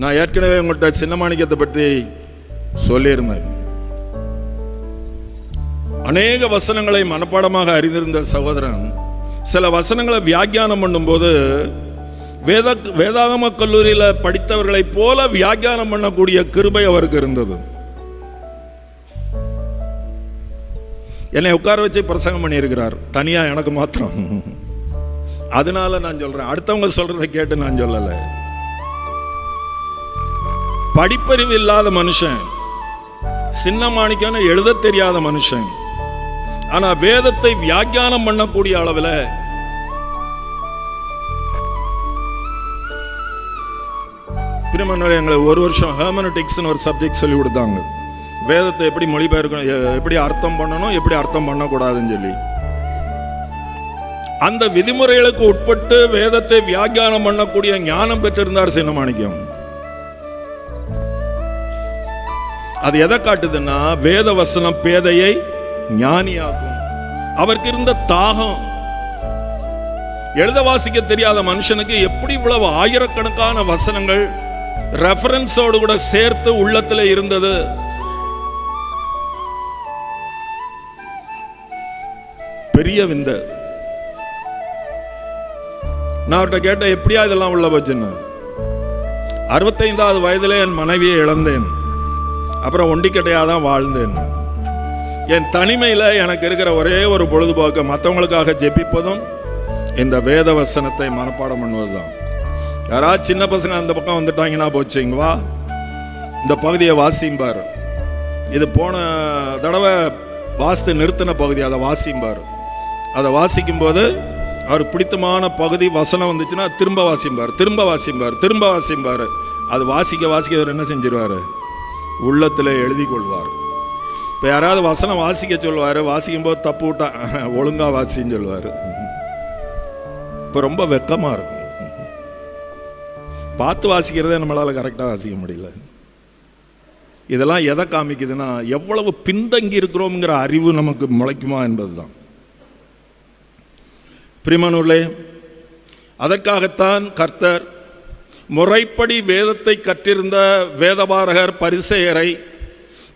நான் ஏற்கனவே உங்கள்கிட்ட சின்ன மாணிக்கத்தை பற்றி சொல்லியிருந்தேன். அநேக வசனங்களை மனப்பாடமாக அறிந்திருந்த சகோதரன் சில வசனங்களை வியாக்கியானம் பண்ணும்போது வேத வேதாகம கல்லூரியில் படித்தவர்களைப் போல வியாக்கியானம் பண்ணக்கூடிய கிருபை அவருக்கு இருந்தது. என்னை உட்கார வச்சு பிரசங்கம் பண்ணியிருக்கிறார். தனியாக எனக்கு மாத்திரம். அதனால நான் சொல்றேன். அடுத்தவங்க சொல்றதை கேட்டு நான் சொல்லலை. படிப்பறிவு இல்லாத மனுஷன் சின்ன மாணிக்கான எழுத தெரியாத மனுஷன். ஆனா வேதத்தை வியாக்கியானம் பண்ணக்கூடிய அளவில் பிரிமன்னர் எங்களை ஒரு வருஷம் ஹெர்மனடிக்ஸ்னு ஒரு சப்ஜெக்ட் சொல்லி கொடுத்தாங்க. வேதத்தை எப்படி மொழிபெயர்க்கணும் எப்படி அர்த்தம் பண்ணணும் எப்படி அர்த்தம் பண்ணக்கூடாதுன்னு சொல்லி. அந்த விதிமுறைகளுக்கு உட்பட்டு வேதத்தை வியாக்கியானம் பண்ணக்கூடிய ஞானம் பெற்றிருந்தார் சின்னமாணிக்கம். அது எதை காட்டுதுன்னா வேத வசனம் பேதையை ஞானியாகும் அவருக்கு இருந்த தாகம். எழுத வாசிக்க தெரியாத மனுஷனுக்கு எப்படி இவ்வளவு ஆயிரக்கணக்கான வசனங்கள் ரெஃபரன்ஸோடு கூட சேர்த்து உள்ளத்தில் இருந்தது. பெரிய விந்த. நான் அவர்கிட்ட கேட்டேன் எப்படியா இதெல்லாம் உள்ள பச்சுன்னு? அறுபத்தைந்தாவது வயதிலே என் மனைவியை இழந்தேன். அப்புறம் ஒண்டிக்கட்டையாக தான் வாழ்ந்தேன். என் தனிமையில் எனக்கு இருக்கிற ஒரே ஒரு பொழுதுபோக்கு மற்றவங்களுக்காக ஜெபிப்பதும் இந்த வேத வசனத்தை மனப்பாடம் பண்ணுவது தான் யாராவது சின்ன பசங்க அந்த பக்கம் வந்துட்டாங்கன்னா போச்சுங்க வா. இந்த பகுதியை வாசிம்பார் இது போன தடவை வாசித்து நிறுத்தின பகுதி அதை வாசிம்பார் அதை வாசிக்கும்போது அவர் பிடித்தமான பகுதி வசனம் வந்துச்சுன்னா திரும்ப வாசிம்பார் திரும்ப வாசிம்பார் திரும்ப வாசிம்பார் அது வாசிக்க வாசிக்க அவர் என்ன செஞ்சிருவார்? உள்ளத்தில் எழுதி கொள்வார் இப்போ யாராவது வசனம் வாசிக்க சொல்லுவார் வாசிக்கும்போது தப்பு விட்டா ஒழுங்காக வாசின்னு சொல்லுவார். இப்போ ரொம்ப வெக்கமாக இருக்கும். பார்த்து வாசிக்கிறதே நம்மளால் கரெக்டாக வாசிக்க முடியல. இதெல்லாம் எதை காமிக்குதுன்னா எவ்வளவு பின்தங்கி இருக்கிறோம்ங்கிற அறிவு நமக்கு முளைக்குமா என்பதுதான். பிரிமனூர்லே அதற்காகத்தான் கர்த்தர் முறைப்படி வேதத்தை கற்றிருந்த வேதபாரகர் பரிசெயரை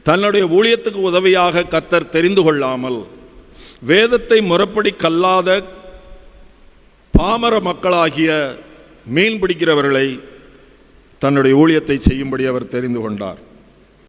தன்னுடைய ஊழியத்துக்கு உதவியாக கர்த்தர் தெரிந்து கொள்ளாமல் வேதத்தை முறைப்படி கல்லாத பாமர மக்களாகிய மீன் பிடிக்கிறவர்களை தன்னுடைய ஊழியத்தை செய்யும்படி அவர் தெரிந்து கொண்டார்.